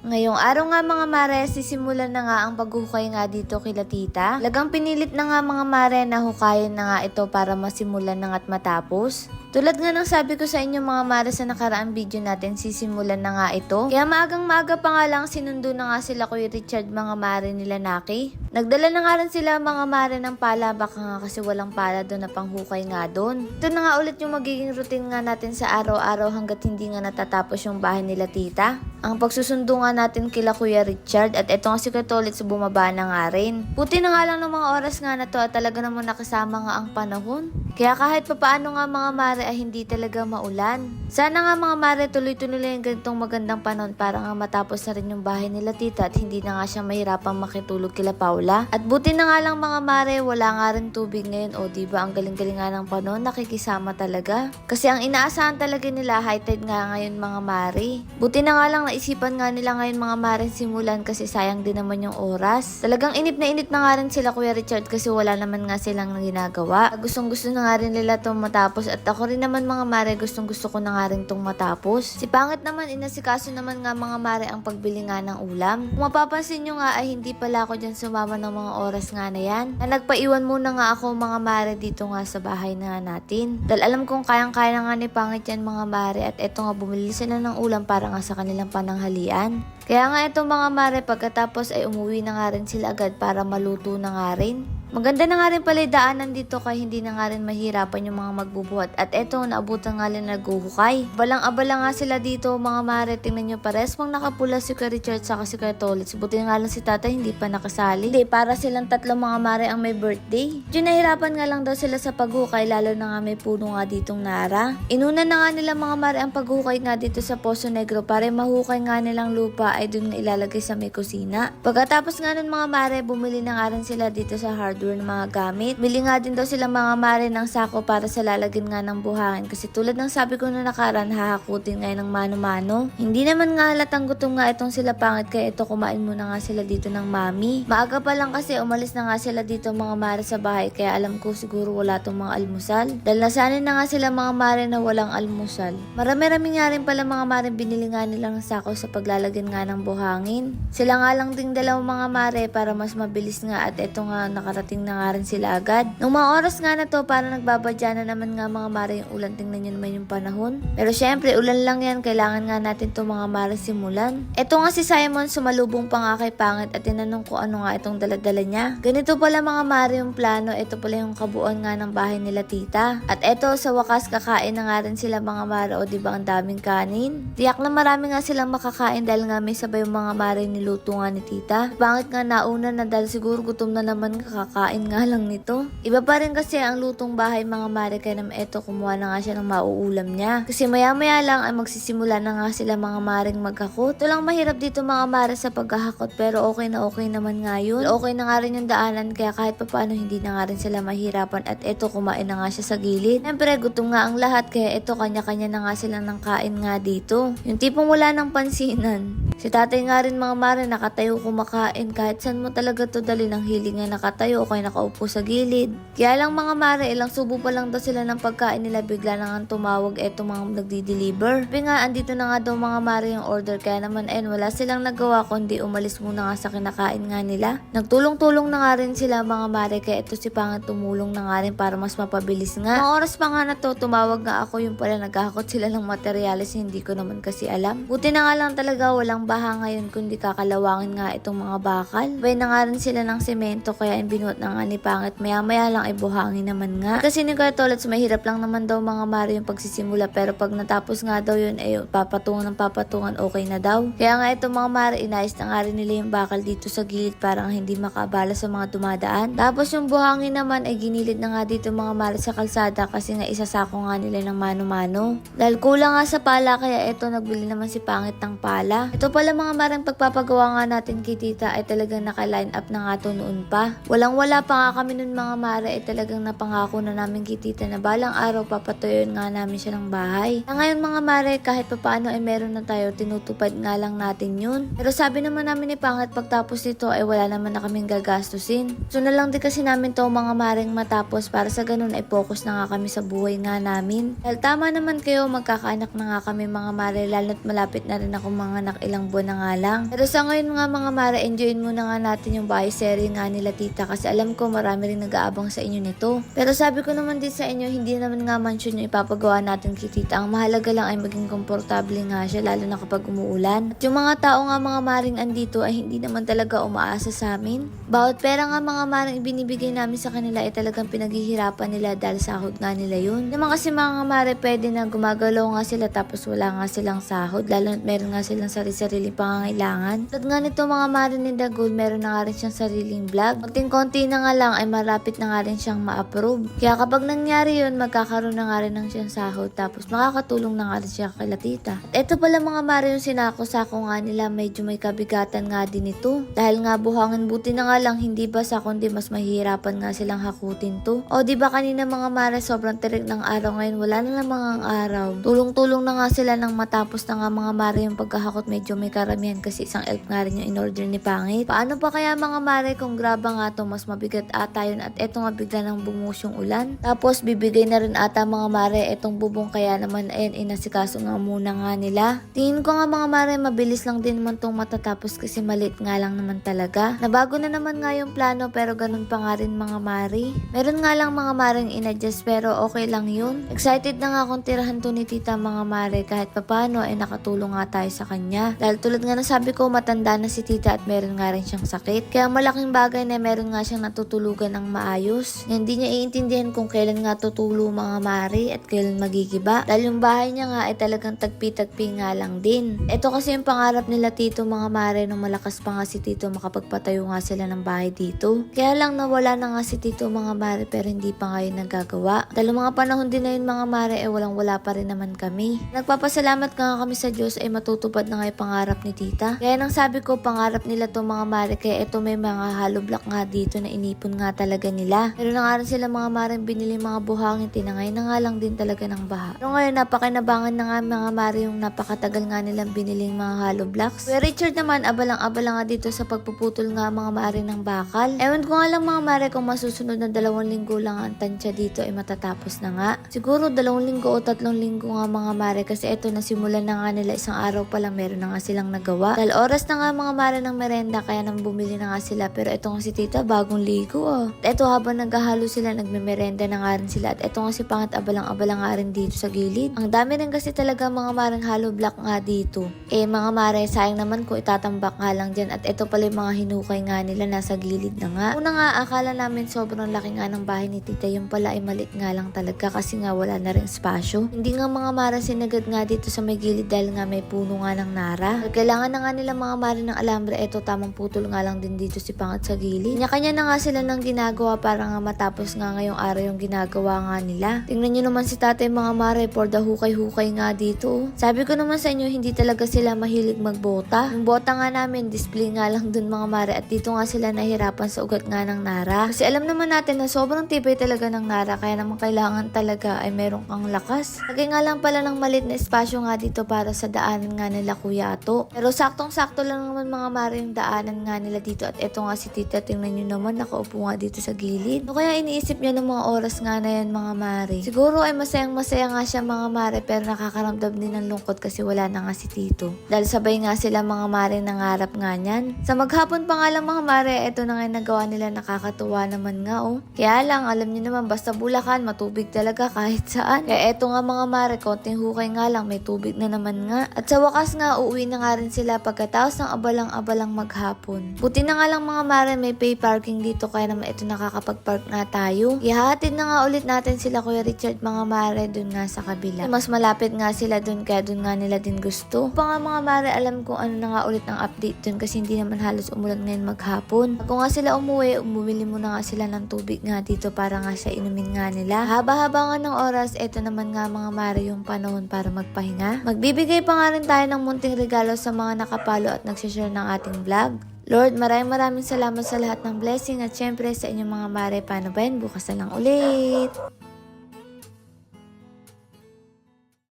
Ngayong araw nga mga mare, sisimulan na nga ang paghuhukay nga dito kila tita. Lagang pinilit na nga mga mare na hukayin na nga ito para masimulan na nga't matapos. Tulad nga ng sabi ko sa inyo mga mare sa nakaraang video natin, sisimulan na nga ito. Kaya maagang maaga pa nga lang sinundo na nga sila Kuya Richard mga mare nila Naki. Nagdala na nga rin sila mga mare ng pala baka nga kasi walang pala doon na panghukay nga doon. Ito na nga ulit yung magiging routine nga natin sa araw-araw hanggat hindi nga natatapos yung bahay nila tita. Ang pagsusundo nga natin kila Kuya Richard at eto nga si Katolik sa bumaba na nga rin. Puti na nga lang ng mga oras nga na to at talaga naman nakasama nga ang panahon. Kaya kahit papaano nga mga mare ay hindi talaga maulan. Sana nga mga mare tuloy-tuloy yung ganitong magandang panahon para nga matapos na rin yung bahay nila tita at hindi na nga siya mahirapang makitulog kila Paula. At buti na nga lang mga mare wala nga rin tubig ngayon o di ba ang galing-galing nga ng panahon nakikisama talaga. Kasi ang inaasahan talaga nila high tide nga ngayon mga mare. Buti na nga lang naisipan nga nila ngayon mga mare simulan kasi sayang din naman yung oras. Talagang inip na inip na nga rin sila Kuya Richard kasi wala naman nga silang ginagawa. Gustong gusto na nga rin nila itong matapos at ako rin naman mga mare gustong gusto ko na nga rin itong matapos. Si Pangit naman inasikaso naman nga mga mare ang pagbili nga ng ulam. Kung mapapansin nyo nga ay hindi pala ako dyan sumama ng mga oras nga na yan. Na nagpaiwan muna nga ako mga mare dito nga sa bahay na natin. Dahil alam kong kayang-kaya nga ni Pangit yan mga mare at eto nga bumili sila ng ulam para nga sa kanilang pananghalian. Kaya nga itong mga mare pagkatapos ay umuwi na nga rin sila agad para maluto na nga rin. Maganda na nga rin pala daanan dito kaya hindi na nga rin mahirapan yung mga magbubuhat. At eto, naabutan nga rin naghuhukay. Balang-abala nga sila dito mga mare. Tingnan nyo pares pang nakapula si Kuya Richard sa si Kuya Tolitz. Buti nga lang si tata hindi pa nakasali. Hindi, para silang tatlo mga mare ang may birthday. Diyo nahirapan nga lang daw sila sa paghukay lalo na nga may puno nga ditong nara. Inuna na nga nila mga mare ang paghukay nga dito sa Poso Negro para mahukay nga nilang lupa ay dun nga ilalagay sa may kusina. Pagkatapos nga nun mga mare, bumili na nga rin sila dito sa hardware ng mga gamit. Bili nga din daw sila mga mare ng sako para sa lalagyan nga ng buhangin kasi tulad ng sabi ko na nakaraan, hahakutin nga ng mano-mano. Hindi naman nga halatang gutom nga itong sila pangit kaya ito kumain muna nga sila dito ng mami. Maaga pa lang kasi umalis na nga sila dito mga mare sa bahay kaya alam ko siguro wala tong mga almusal. Dahil nasanay na nga sila mga mare na walang almusal. Marami-rami nga rin pala mga mare binili nga nilang sako sa paglalagyan nga ng buhangin. Sila nga lang ding dalawang mga mare para mas mabilis nga at eto nga nakarating na nga rin sila agad. Nung mga oras nga na to para nagbabadya na naman nga mga mare yung ulan tingnan nyo naman yung panahon. Pero syempre ulan lang yan kailangan nga natin to mga mare simulan. Eto nga si Simon sumalubong pa nga kay Pangit at tinanong ko ano nga itong daladala niya. Ganito pala mga mare yung plano, ito pala yung kabuuan nga ng bahay nila tita. At eto sa wakas kakain na nga rin sila mga mare o di ba ang daming kanin. Tiyak na marami nga silang makakain dahil nga may sabay yung mga mare niluto nga ni tita. Pangit nga nauna na dahil siguro gutom na naman kakakain nga lang nito. Iba pa rin kasi ang lutong bahay mga mare kaya naman eto kumuha na nga siya ng mauulam niya. Kasi maya maya lang ay magsisimula na nga sila mga maring maghakot. Ito lang mahirap dito mga mare sa paghahakot pero okay na okay naman nga yun. Okay na nga rin yung daanan kaya kahit papaano hindi na nga rin sila mahirapan at eto kumain na nga siya sa gilid. Siyempre gutom nga ang lahat kaya eto kanya-kanya na nga sila ng kain nga dito. Yung tipong wala ng pansinan. Si tatay nga rin mga mare nakatayo kumakain kahit saan mo talaga to dali ng hiling nga nakatayo o kaya nakaupo sa gilid. Kaya lang mga mare ilang subo pa lang daw sila ng pagkain nila bigla na nga tumawag eto mga nagdi-deliver. Sabi nga andito na nga daw mga mare yung order kaya naman en wala silang nagawa kundi umalis muna nga sa kinakain nga nila. Nagtulong-tulong na nga rin sila mga mare kaya ito si Pangat tumulong na nga rin para mas mapabilis nga. Mga oras pa nga na to tumawag nga ako yung pala naghahakot sila ng materyales hindi ko naman kasi alam. Buti na nga lang talaga walang baha ngayon kundi kakalawangin nga itong mga bakal. Bay na nga rin sila ng semento kaya ibinuot na nga ni Pangit maya maya lang ay buhangin naman nga. Kasi ni Kuya Tolats mahirap lang naman daw mga mare yung pagsisimula pero pag natapos nga daw yun ay papatungan ng papatungan okay na daw. Kaya nga itong mga mare inayos na nga rin nila yung bakal dito sa gilid para nga hindi makabala sa mga dumadaan. Tapos yung buhangin naman ay ginilid na nga dito mga mare sa kalsada kasi nga isasako nga nila ng mano-mano. Dahil kulang nga sa pala kaya ito nagbili naman si Pangit ng pala. Ito pala mga marang pagpapagawa nga natin kay tita ay talagang naka-line up na nga to noon pa. Walang wala pa nga kami nun mga mare, eh talagang napangako na namin kay tita na balang araw papatuyon nga namin siya ng bahay. Na ngayon mga mare, kahit papaano ay meron na tayo, tinutupad nga lang natin yun. Pero sabi naman namin ni Pangit pagtapos nito ay wala naman na kaming gagastusin. So na lang din kasi namin to mga maring matapos para sa ganun ay focus na nga kami sa buhay nga namin. Dahil tama naman kayo, magkakaanak na nga kami mga mare, lalo't malapit na rin ako mga anak ilang buwan na nga lang. Pero sa ngayon nga mga mare, enjoyin muna nga natin yung bahay series nga nila tita kasi alam ko marami rin nag-aabang sa inyo nito. Pero sabi ko naman din sa inyo, hindi naman nga mansion yung ipapagawa natin kay tita. Ang mahalaga lang ay maging komportable nga siya lalo na kapag umuulan. At yung mga tao nga mga maring andito ay hindi naman talaga umaasa sa amin. Bawat pera nga mga maring ibinibigay namin sa kanila ay talagang pinaghihirapan nila dahil sahod nga nila yun. Naman kasi mga mare pwede na gumagalaw nga sila tapos wala nga silang sahod lalo na meron nga silang sarili-sariling pangangailangan. Tulad nga nito mga mare ni Dagul, meron na nga rin siyang sariling vlog. Konting-konti na nga lang ay marapit na nga rin siyang ma-approve. Kaya kapag nangyari yun, magkakaroon na nga rin ng siyang sahod tapos makakatulong na nga rin siya kay Latita. At eto pala mga mare yung sinako-sako nga nila medyo may kabigatan nga din ito. Dahil nga buhangin buti na nga lang hindi basa kundi mas mahihirapan nga silang hakutin to. O di ba kanina mga mare sobrang tirik ng araw ngayon wala na namang ang araw. Tulong-tulong na nga sila nang matapos na nga mga mare yung pagkahakot medyo may karamihan kasi isang elf nga rin yung in-order ni Pangit. Paano pa kaya mga mare kung graba nga to mas mabigat ata yun at eto nga bigla nang bumuhos yung ulan. Tapos bibigay na rin ata mga mare etong bubong kaya naman ayun inasikaso nga muna nga nila. Tingin ko nga mga mare mabilis lang din naman tong matatapos kasi malit nga lang naman talaga. Nabago na naman nga yung plano pero ganun pa nga rin mga mare. Meron nga lang mga maring inadjust pero okay lang yun. Excited na nga akong tirahan to ni tita mga mare kahit papano ay nakatulong nga tayo sa kanya. Dahil tulad nga ng sabi ko matanda na si tita at meron nga rin siyang sakit. Kaya malaking bagay na meron nga siyang natutulugan ng maayos. Hindi niya iintindihan kung kailan nga tutulo mga mare at kailan magigiba. Dahil yung bahay niya nga ay talagang tagpi-tagpi nga lang din. Ito kasi yung pangarap nila tito mga mare nung malakas pa nga si tito makapagpatayo nga sila ng bahay dito. Kaya lang nawala na nga si tito mga mare pero hindi pa nga yun nagagawa. Dahil mga panahon din na yun mga mare eh walang wala pa rin naman kami. Nagpapasalamat nga kami sa Diyos ay matutupad na nga yung pangarap ni tita. Kaya nang sabi ko pangarap nila to mga mare kaya ito may mga hollow block nga dito na inipon nga talaga nila. Pero na nga rin sila mga mare binili mga buhangin tinangay na nga lang din talaga ng baha. Pero ngayon napakinabangan na nga mga mare yung napakatagal nga nilang biniling mga hollow blocks. Kuya Richard naman abalang-abala nga dito sa pagpuputol nga mga mare ng bakal. Ewan ko nga lang mga mare kung masusunod na dalawang linggo lang ang tansya dito ay matatapos na nga. Siguro dalawang linggo o tatlong linggo nga mga mare kasi eto nasimulan na nga nila isang araw pa lang meron na nga silang nagawa. Dahil oras na nga mga mare ng merenda kaya nang bumili na nga sila pero eto nga si tita bagong ligo ah. At eto habang naghahalo sila nagmemerenda na nga rin sila at eto nga si pangat abalang-abala nga rin dito sa gilid. Ang dami rin kasi talaga mga marang hollow block nga dito. Eh mga mare sayang naman kung itatambak nga lang dyan at eto pala yung mga hinukay nga nila nasa gilid na nga. Una nga akala namin sobrang laki nga ng bahay ni tita yung pala ay malit nga lang talaga kasi nga wala na rin spasyo. Hindi nga mga mare sinagad nga dito sa may gilid dahil nga may puno nga ng nara. Kailangan na nga nila mga mare ng alambre eto tamang putol nga lang din dito si pangat sa gilid. Kanya-kanya na nga sila ng ginagawa para nga matapos nga ngayong araw yung ginagawa nga nila. Tingnan nyo naman si tatay mga mare for the hukay-hukay nga dito. Sabi ko naman sa inyo hindi talaga sila mahilig magbota. Yung bota nga namin display nga lang dun mga mare at dito nga sila nahirapan sa ugat nga ng nara. Kasi alam naman natin na sobrang tibay talaga ng nara kaya naman kailangan talaga ay meron kang lakas. Lagay nga lang pala ng malit na espasyo nga dito para sa daanan nga nila kuya to. Pero saktong-sakto lang naman mga mare yung daanan nga nila dito at eto nga si tita tingnan nyo naman nakaupo nga dito sa gilid. No kaya iniisip niya ng mga oras nga na yan mga mare. Siguro ay masayang masaya nga siya mga mare pero nakakaramdam din ng lungkot kasi wala na nga si tito. Dahil sabay nga sila mga mare nangarap nga niyan. Sa maghapon pa nga lang mga mare, eto na nga nagawa nila nakakatuwa naman nga oh. Kaya lang alam niyo naman basta bulakan matubig talaga kahit saan. Kaya eto nga mga mare, konting hukay nga lang may tubig na naman nga. At sa wakas nga uuwi na nga rin sila pagkatapos ng abalang-abalang maghapon. Buti na nga lang mga mare may pay parking dito kaya naman ito nakakapag-park nga tayo. Ihahatid na nga ulit natin sila Kuya Richard mga mare dun nga sa kabila. Mas malapit nga sila dun kaya dun nga nila din gusto. Pa nga mga mare alam kung ano na nga ulit ng update dun kasi hindi naman halos umulan ngayon maghapon. Bago nga sila umuwi, bumili muna nga sila ng tubig nga dito para nga sa inumin nga nila. Haba-haba nga ng oras, eto naman nga mga mare yung panahon para magpahinga. Magbibigay pa nga rin tayo ng munting regalo sa mga nakapalo at nagsishare ng ating vlog. Lord, maraming maraming salamat sa lahat ng blessing at syempre sa inyong mga mare. Paano ba yan? Bukas na lang ulit.